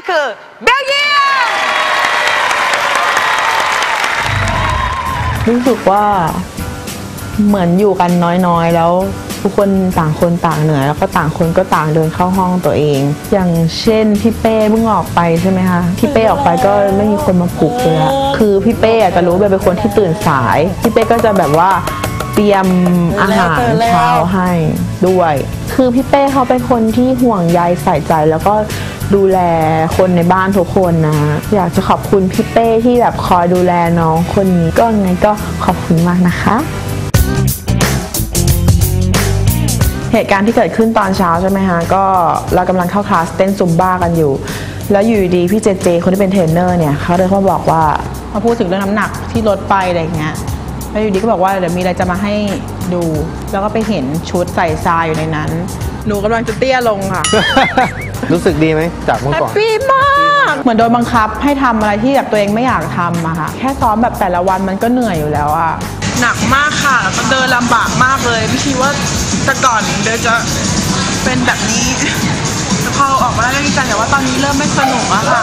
ก็คือเบลเยียมรู้สึกว่าเหมือนอยู่กันน้อยๆ แล้วทุกคนต่างคนต่างเหนื่อยแล้วก็ต่างคนก็ต่างเดินเข้าห้องตัวเอง อย่างเช่นพี่เป้เพิ่งออกไปใช่ไหมคะพี่เป้ออกไปก็ไม่มีคนมาปลุกเลยอะคือพี่เป้อะจะรู้เบลเป็นคนที่ตื่นสาย พี่เป้ก็จะแบบว่าเตรียมอาหารเช้าให้ด้วย คือพี่เป้เขาเป็นคนที่ห่วงใยใส่ใจแล้วก็ ดูแลคนในบ้านทุกคนนะ อยากจะขอบคุณพี่เป้ที่แบบคอยดูแลน้องคนนี้ก็ไงก็ขอบคุณมากนะคะเหตุการณ์ที่เกิดขึ้นตอนเช้าใช่ไหมฮะก็เรากำลังเข้าคลาสเต้นซุมบ้ากันอยู่ แล้วอยู่ดีพี่เจเจคนที่เป็นเทรนเนอร์เนี่ยเขาเดินเข้ามาบอกว่ามาพูดถึงเรื่องน้ำหนักที่ลดไปอะไรอย่างเงี้ยแล้วอยู่ดีก็บอกว่าเดี๋ยวมีอะไรจะมาให้ดู แล้วก็ไปเห็นชุดใส่ทรายอยู่ในนั้น หนูกำลังจะเตี้ยลงค่ะ รู้สึกดีไหมจากเมื่อแฮปก่อน ปี้มาก เหมือนโดนบังคับให้ทำอะไรที่แบบตัวเองไม่อยากทำอะค่ะ แค่ซ้อมแบบแต่ละวันมันก็เหนื่อยอยู่แล้วอะ หนักมากค่ะแล้วก็เดินลำบากมากเลย ไม่คิดว่าแต่ก่อนเดินจะเป็นแบบนี้แต่พอออกมาได้วก็ดีใจแต่ว่าตอนนี้เริ่มไม่สนุกแล้วค่ะ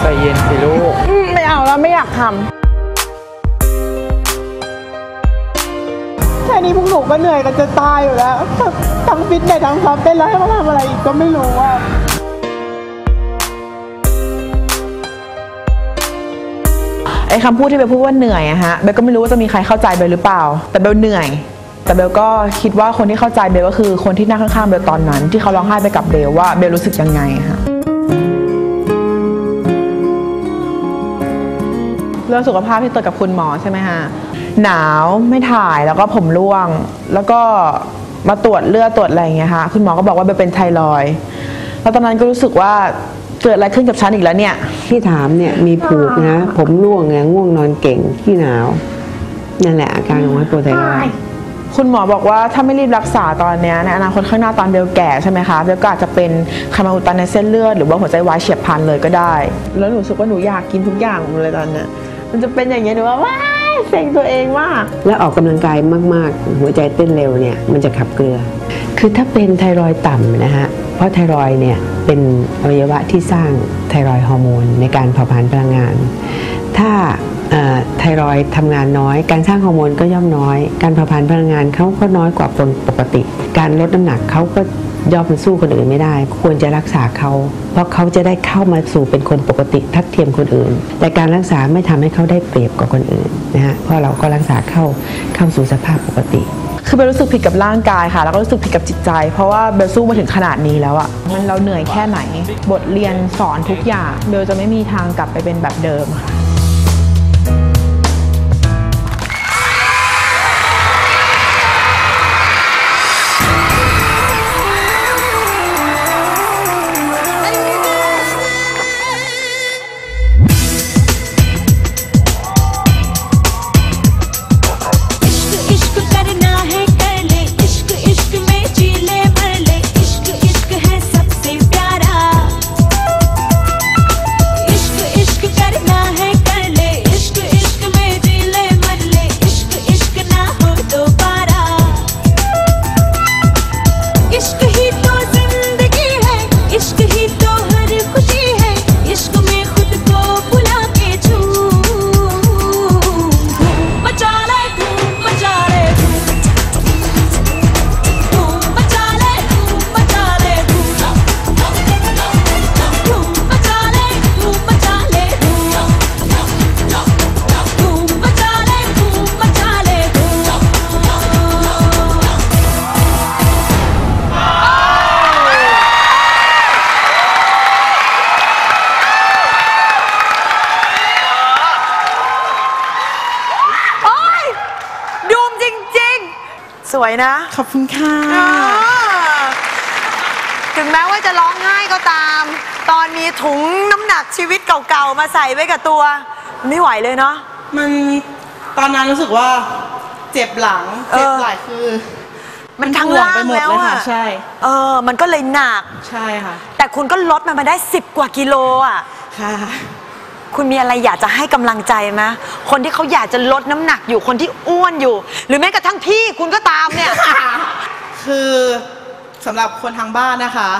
ใจเย็นสิลูก อืมไม่เอาแล้วไม่อยากทำ ค่นี้พวกหนูก็เหนื่อยกันจะตายอยู่แล้ว ทั้งฟิตเนสทั้งซ้อมเต้นแล้วให้มาทำอะไรอีกก็ไม่รู้ว่าไอ้คำพูดที่เบลพูดว่าเหนื่อยอะฮะเบลก็ไม่รู้ว่าจะมีใครเข้าใจเบลหรือเปล่า แต่เบลเหนื่อย แต่เบลก็คิดว่าคนที่เข้าใจเบลก็คือคนที่นั่งข้างๆเบลตอนนั้น ที่เขาร้องไห้ไปกับเบลว่าเบลรู้สึกยังไงอะฮะเรื่องสุขภาพที่ตรวจกับคุณหมอใช่ไหมฮะ หนาวไม่ถ่ายแล้วก็ผมร่วง แล้วก็มาตรวจเลือดตรวจอะไรอย่างเงี้ยค่ะคุณหมอก็บอกว่าเบลเป็นไทรอยด์แล้วตอนนั้นก็รู้สึกว่าเกิดอะไรขึ้นกับฉันอีกแล้วเนี่ย ที่ถามเนี่ยมีผูกนะ ผมร่วงเนี่ยง่วงนอนเก่งขี้หนาว นั่นแหละอาการของไฮโปไทรอยด์คุณหมอบอกว่าถ้าไม่รีบรักษาตอนเนี้ยในอนาคตข้างหน้าตอนเบลแก่ใช่ไหมคะเบลก็อาจจะเป็นไขมันอุดตันในเส้นเลือดหรือว่าหัวใจวายเฉียบพลันเลยก็ได้ แล้วหนูรู้สึกว่าหนูอยากกินทุกอย่างหมดเลยตอนเนี้ยมันจะเป็นอย่างเงี้ยหนูว่าว้าย เซ็งตัวเองมากแล้วออกกำลังกายมาก ๆ หัวใจเต้นเร็วเนี่ยมันจะขับเกลือ คือถ้าเป็นไทรอยต่ำนะฮะเพราะไทรอยเนี่ยเป็นอวัยวะที่สร้างไทรอยฮอร์โมนในการเผาผลาญพลังงาน ถ้าเอ่อไทรอยทำงานน้อย การสร้างฮอร์โมนก็ย่อมน้อย การเผาผลาญพลังงานเขาก็น้อยกว่าคนปกติ การลดน้ำหนักเขาก็ ย่อมสู้คนอื่นไม่ได้ ควรจะรักษาเขา เพราะเขาจะได้เข้ามาสู่เป็นคนปกติทัดเทียมคนอื่น แต่การรักษาไม่ทำให้เขาได้เปรียบกว่าคนอื่นนะฮะเพราะเราก็รักษาเข้าเข้าสู่สภาพปกติ คือเบลรู้สึกผิดกับร่างกายค่ะ แล้วก็รู้สึกผิดกับจิตใจ เพราะว่าเบลสู้มาถึงขนาดนี้แล้วอะมันเราเหนื่อยแค่ไหน บทเรียนสอนทุกอย่างเบลจะไม่มีทางกลับไปเป็นแบบเดิมค่ะ สวยนะ ขอบคุณค่ะอ่าถึงแม้ว่าจะร้องไห้ก็ตาม ตอนมีถุงน้ำหนักชีวิตเก่าๆ มาใส่ไว้กับตัว ไม่ไหวเลยเนาะ มันตอนนั้นรู้สึกว่าเจ็บหลังเออเจ็บไหล่คือ มันทั้งห่วงล่าไปงหมดแล้วเลยอะค่ะใช่ เออ มันก็เลยหนัก ใช่ค่ะ แต่คุณก็ลดมันมาได้ 10 กว่ากิโลอะ ค่ะ คุณมีอะไรอยากจะให้กำลังใจไหมคนที่เขาอยากจะลดน้ำหนักอยู่คนที่อ้วนอยู่ หรือแม้กระทั่งพี่คุณก็ตามเนี่ย คือสำหรับคนทางบ้านนะคะ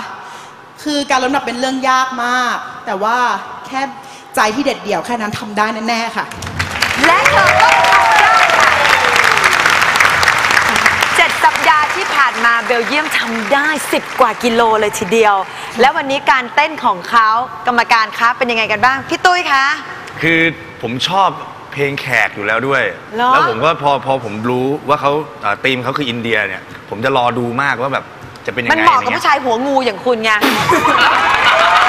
คือการลดน้ำหนักเป็นเรื่องยากมาก แต่ว่าแค่ใจที่เด็ดเดี่ยวแค่นั้นทำได้แน่ๆค่ะ และเธอก็ทำได้ค่ะเจ็ดสัปดาห์ ที่ผ่านมาเบลเยียมทำได้ 10 กว่ากิโลเลยทีเดียว แล้ววันนี้การเต้นของเขากรรมการคะเป็นยังไงกันบ้าง พี่ตุ้ยคะ คือผมชอบเพลงแขกอยู่แล้วด้วย เหรอ แล้วผมก็พอพอผมรู้ว่าเขาเอ่อธีมเขาคืออินเดียเนี่ย ผมจะรอดูมากว่าแบบจะเป็นยังมันไงเหมาะกับอะไรผู้เงี้ยชายหัวงูอย่างคุณไง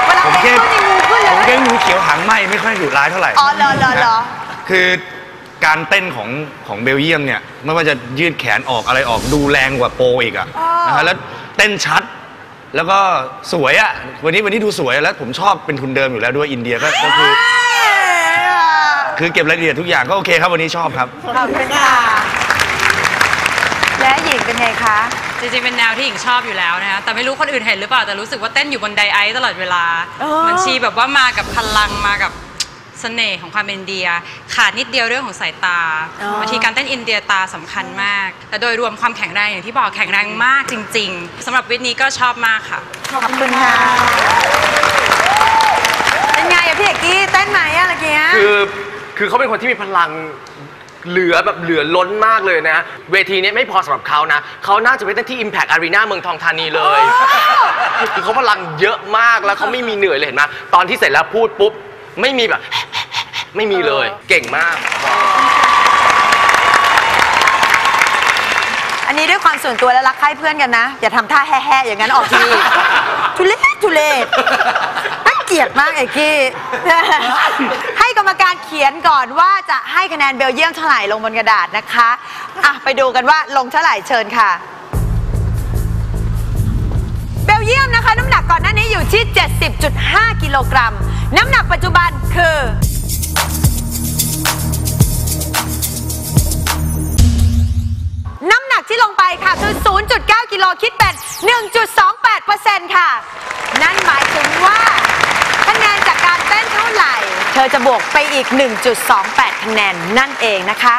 เวลาผมเต้นแค่ก็มีงูขึ้นเลผมแค่ยงูเขียวหางไหมไม่ค่อยดุร้ายเท่าไหร่อ๋อเหรอเหรอเหรอคือ การเต้นของของเบลเยียมเนี่ย ไม่ว่าจะยืดแขนออกอะไรออกดูแรงกว่าโปรอีกอะนะฮะแล้วเต้นชัด แล้วก็สวยอะวันนี้วันนี้ดูสวยแล้วผมชอบเป็นทุนเดิมอยู่แล้วด้วยอินเดียก็ก็คือ คือเก็บรายละเอียดทุกอย่างก็โอเคครับวันนี้ชอบครับ ขอบคุณค่ะ และหญิงเป็นไงคะ จริงๆ เป็นแนวที่หญิงชอบอยู่แล้วนะคะ แต่ไม่รู้คนอื่นเห็นหรือเปล่า แต่รู้สึกว่าเต้นอยู่บนไดไอซ์ตลอดเวลาอ๋อเหมือนชีแบบว่ามากับพลังมากับ เสน่ห์ของความเป็นอินเดีย ขาดนิดเดียวเรื่องของสายตาบางทีการเต้นอินเดียตาสำคัญมาก แต่โดยรวมความแข็งแรงอย่างที่บอกแข็งแรงมากจริง ๆสำหรับวิทนี้ก็ชอบมากค่ะ ขอบคุณค่ะ เป็นไงอะพี่เอกกี้เต้นไหมอะเมื่อกี้ คือคือเขาเป็นคนที่มีพลังเหลือแบบเหลือล้นมากเลยนะ เวทีนี้ไม่พอสำหรับเขานะ เขาน่าจะไปเต้นที่ Impact Arena เมืองทองธานีเลย คือเขาพลังเยอะมากแล้วเขาไม่มีเหนื่อยเลยเห็นไหมตอนที่เสร็จแล้วพูดปุ๊บ ไม่มีแบบ ไม่มีเลย เก่งมาก อันนี้ด้วยความส่วนตัวและรักใคร่เพื่อนกันนะ อย่าทำท่าแฮ่ๆอย่างนั้นออกทีทุเรศทุเรศน่าเกลียดมากเอกกี้ ให้กรรมการเขียนก่อนว่าจะให้คะแนนเบลเยียมเท่าไหร่ลงบนกระดาษนะคะอะไปดูกันว่าลงเท่าไหร่เชิญค่ะ เบลเยียมนะคะ น้ำหนักก่อนหน้านี้อยู่ที่ 70.5 กิโลกรัม น้ำหนักปัจจุบันคือ 0.9 กิโลคิดเป็น 1.28%ค่ะ นั่นหมายถึงว่า คะแนนจากการเต้นเท่าไหร่ เธอจะบวกไปอีก 1.28 คะแนนนั่นเองนะคะ